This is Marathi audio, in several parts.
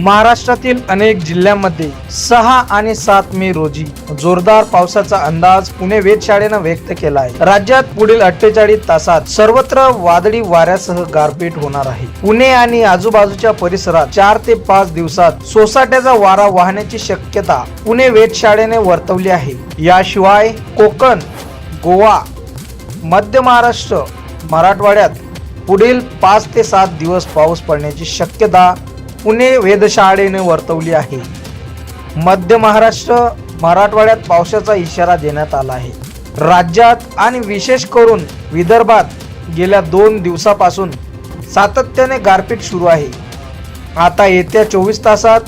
महाराष्ट्रातील अनेक जिल्ह्यांमध्ये सहा आणि सात मे रोजी जोरदार पावसाचा अंदाज पुणे वेधशाळेनं व्यक्त केला आहे. राज्यात पुढील अठ्ठेचाळीस तासात सर्वत्र वादळी वाऱ्यासह गारपीट होणार आहे. पुणे आणि आजूबाजूच्या परिसरात चार ते पाच दिवसात सोसाट्याचा वारा वाहण्याची शक्यता पुणे वेधशाळेने वर्तवली आहे. याशिवाय कोकण गोवा मध्य महाराष्ट्र मराठवाड्यात पुढील पाच ते सात दिवस पाऊस पडण्याची शक्यता पुणे वेधशाळेने वर्तवली आहे. मध्य महाराष्ट्र मराठवाड्यात पावसाचा इशारा देण्यात आला आहे. राज्यात आणि विशेष करून विदर्भात गेल्या दोन दिवसापासून सातत्याने गारपीट सुरू आहे. आता येत्या चोवीस तासात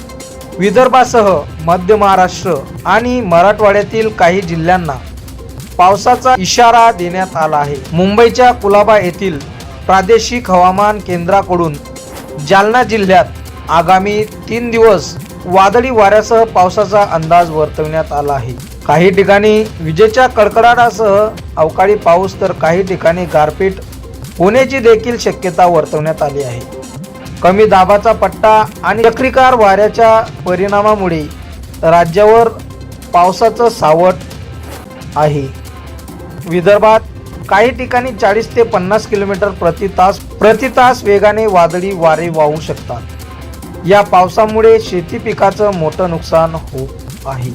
विदर्भासह मध्य महाराष्ट्र आणि मराठवाड्यातील काही जिल्ह्यांना पावसाचा इशारा देण्यात आला आहे. मुंबईच्या कुलाबा येथील प्रादेशिक हवामान केंद्राकडून जालना जिल्ह्यात आगामी तीन दिवस वादळी वाऱ्यासह पावसाचा अंदाज वर्तवण्यात आला आहे. काही ठिकाणी विजेच्या कडकडाटासह अवकाळी पाऊस तर काही ठिकाणी गारपीट होण्याची देखील शक्यता वर्तवण्यात आली आहे. कमी दाबाचा पट्टा आणि चक्रीकार वाऱ्याच्या परिणामामुळे राज्यावर पावसाचं सावट आहे. विदर्भात काही ठिकाणी चाळीस ते पन्नास किलोमीटर प्रति तास प्रति तास वेगाने वादळी वारे वाहू शकतात. या पावसामुळे शेती पिकाचं मोठं नुकसान होत आहे.